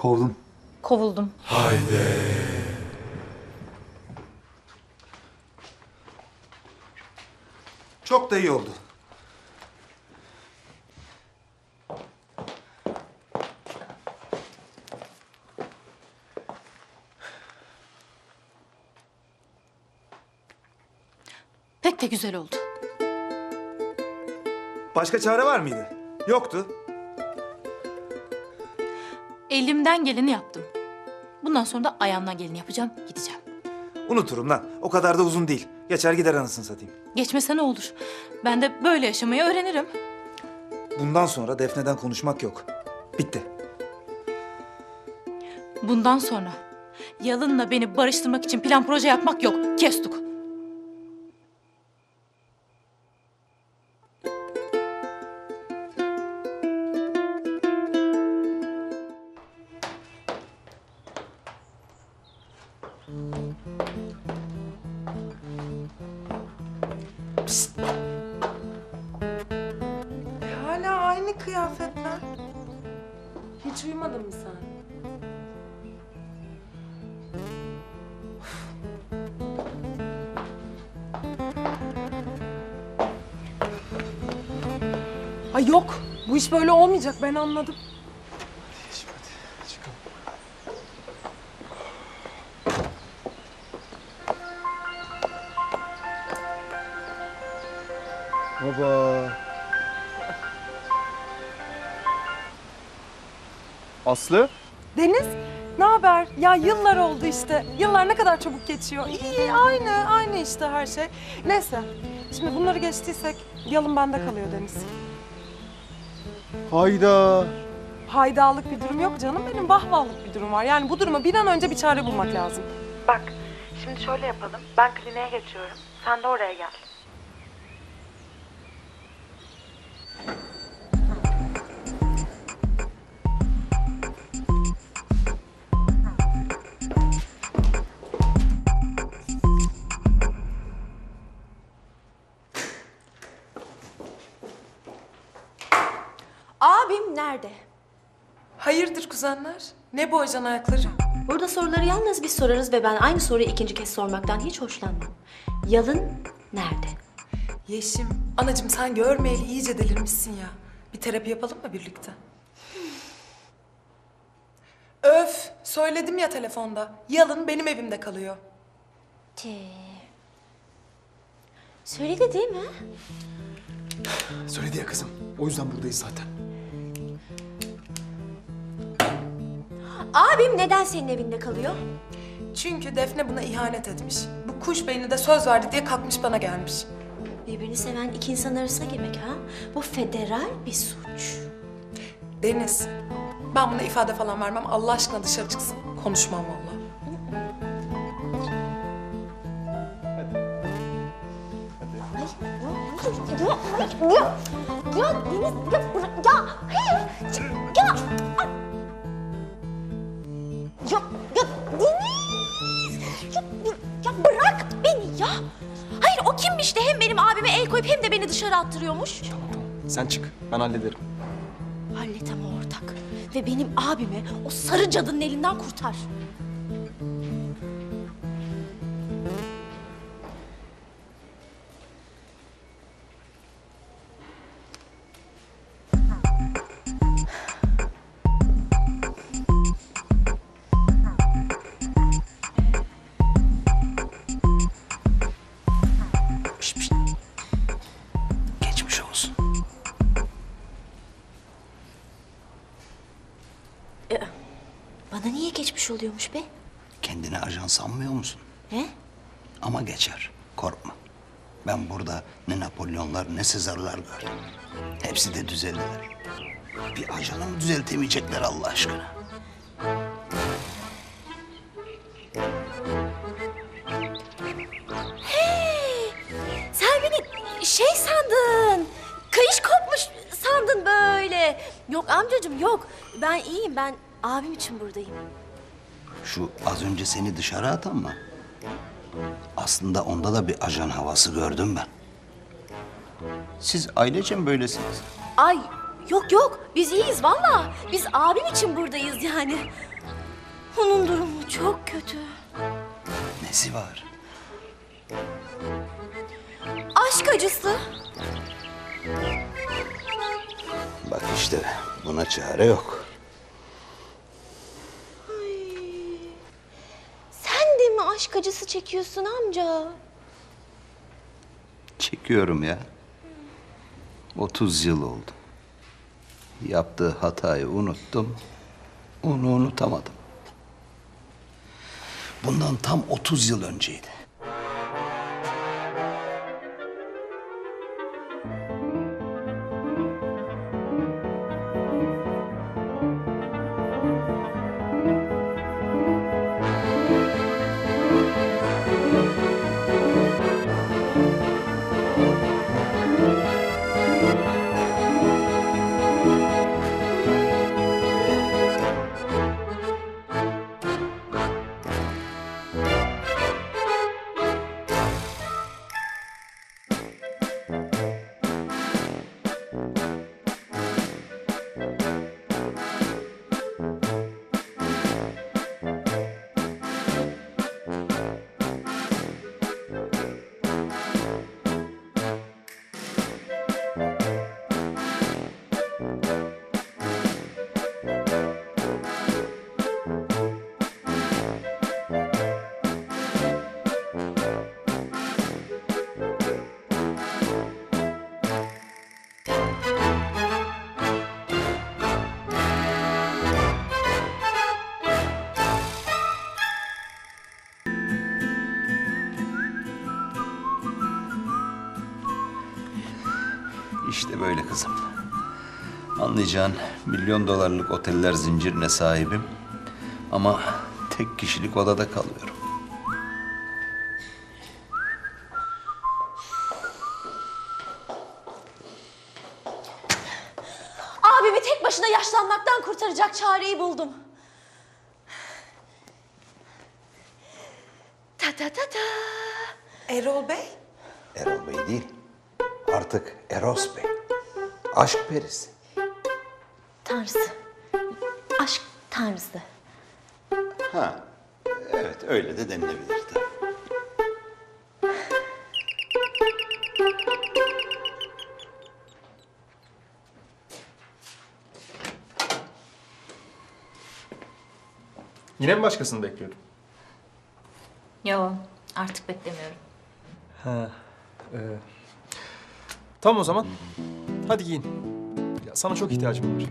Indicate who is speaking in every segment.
Speaker 1: Kovdum.
Speaker 2: Kovuldum.
Speaker 1: Çok da iyi oldu.
Speaker 2: Pek de güzel oldu.
Speaker 1: Başka çare var mıydı? Yoktu.
Speaker 2: Elimden geleni yaptım. Bundan sonra da ayağımdan geleni yapacağım, gideceğim.
Speaker 1: Unuturum lan. O kadar da uzun değil. Geçer gider anasını satayım.
Speaker 2: Geçmese ne olur? Ben de böyle yaşamayı öğrenirim.
Speaker 1: Bundan sonra Defne'den konuşmak yok. Bitti.
Speaker 2: Bundan sonra Yalın'la beni barıştırmak için plan proje yapmak yok. Kestuk.
Speaker 3: Kıyafetler. Hiç uyumadın mı sen? Ay yok. Bu iş böyle olmayacak. Ben anladım.
Speaker 4: Aslı?
Speaker 3: Deniz, ne haber? Ya yıllar oldu işte. Yıllar ne kadar çabuk geçiyor. İyi, aynı, aynı işte her şey. Neyse, şimdi bunları geçtiysek yalın bende kalıyor Deniz.
Speaker 4: Hayda.
Speaker 3: Haydalık bir durum yok canım. Benim vahvahlık bir durum var. Yani bu duruma bir an önce bir çare bulmak lazım.
Speaker 5: Bak, şimdi şöyle yapalım. Ben kliniğe geçiyorum. Sen de oraya gel.
Speaker 6: Abim nerede?
Speaker 3: Hayırdır kuzenler? Ne bu ajan ayakları?
Speaker 6: Burada soruları yalnız biz sorarız ve ben aynı soruyu ikinci kez sormaktan hiç hoşlanmam. Yalın nerede?
Speaker 3: Yeşim, anacığım sen görmeyeli iyice delirmişsin ya. Bir terapi yapalım mı birlikte? Öf, söyledim ya telefonda. Yalın benim evimde kalıyor.
Speaker 6: Tee. Söyledi değil mi?
Speaker 4: Söyledi ya kızım. O yüzden buradayız zaten.
Speaker 6: Abim neden senin evinde kalıyor?
Speaker 3: Çünkü Defne buna ihanet etmiş. Bu kuş beyni de söz verdi diye kalkmış bana gelmiş.
Speaker 6: Birbirini seven iki insan arasına girmek ha? Bu federal bir suç.
Speaker 3: Deniz, ben buna ifade falan vermem. Allah aşkına dışarı çıksın. Konuşmam vallahi.
Speaker 6: Ya, ya, ya Deniz, ya, ya, hayır, ya. Ya, ya Deniz, ya, ya bırak beni ya. Hayır o kimmiş de hem benim abime el koyup hem de beni dışarı attırıyormuş.
Speaker 4: Sen çık. Ben hallederim.
Speaker 6: Hallet ama ortak ve benim abimi o sarı cadının elinden kurtar. Bana niye geçmiş oluyormuş be?
Speaker 7: Kendini ajan sanmıyor musun?
Speaker 6: He?
Speaker 7: Ama geçer. Korkma. Ben burada ne Napolyonlar ne Sezarlar gördüm. Hepsi de düzeldiler. Bir ajanı mı düzeltemeyecekler Allah aşkına?
Speaker 6: Sen beni şey sandın. Kayış kopmuş sandın böyle. Yok amcacığım yok. Ben iyiyim. Ben abim için buradayım.
Speaker 7: Şu az önce seni dışarı atan mı? Aslında onda da bir ajan havası gördüm ben. Siz ailece mi böylesiniz?
Speaker 6: Ay Yok yok biz iyiyiz valla. Biz abim için buradayız yani. Onun durumu çok kötü.
Speaker 7: Nesi var?
Speaker 6: Aşk acısı.
Speaker 7: Bak işte buna çare yok.
Speaker 6: Sen de mi aşk acısı çekiyorsun amca?
Speaker 7: Çekiyorum ya. 30 yıl oldu. Yaptığı hatayı unuttum. Onu unutamadım. Bundan tam 30 yıl önceydi. İşte böyle kızım. Anlayacağın milyon dolarlık oteller zincirine sahibim. Ama tek kişilik odada kalıyorum.
Speaker 6: Abimi tek başına yaşlanmaktan kurtaracak çareyi buldum. Ta ta ta ta.
Speaker 3: Erol Bey?
Speaker 7: Erol Bey değil. Artık Eros Bey. Aşk perisi.
Speaker 6: Tanrısı. Aşk tanrısı.
Speaker 7: Ha. Evet öyle de denilebilir tabii.
Speaker 4: Yine mi başkasını bekliyordun?
Speaker 2: Yo artık beklemiyorum.
Speaker 4: Tamam o zaman. Hadi giyin. Ya sana çok ihtiyacım var.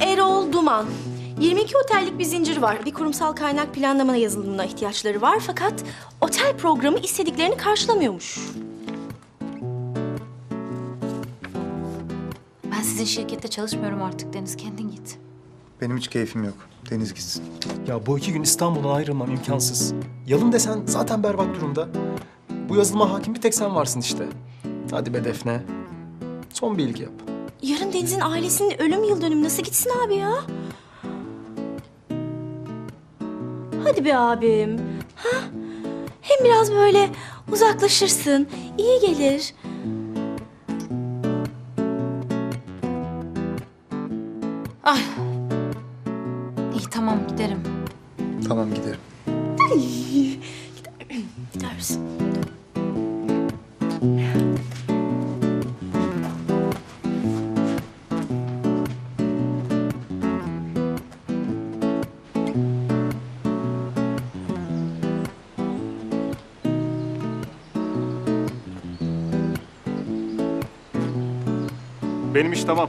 Speaker 6: Erol Duman. 22 otellik bir zincir var. Bir kurumsal kaynak planlama yazılımına ihtiyaçları var fakat otel programı istediklerini karşılamıyormuş.
Speaker 2: Ben sizin şirkette çalışmıyorum artık Deniz. Kendin git.
Speaker 1: Benim hiç keyfim yok. Deniz gitsin.
Speaker 4: Ya bu iki gün İstanbul'dan ayrılmam imkansız. Yalın desen zaten berbat durumda. Bu yazılıma hakim bir tek sen varsın işte. Hadi be Defne. Son bir ilgi yap.
Speaker 6: Yarın Deniz'in ailesinin ölüm yıl dönümü nasıl gitsin abi ya? Hadi be abim. Ha? Hem biraz böyle uzaklaşırsın. iyi gelir.
Speaker 2: Ay. İyi tamam giderim.
Speaker 1: Tamam giderim.
Speaker 6: Gideriz.
Speaker 4: Benim iş tamam.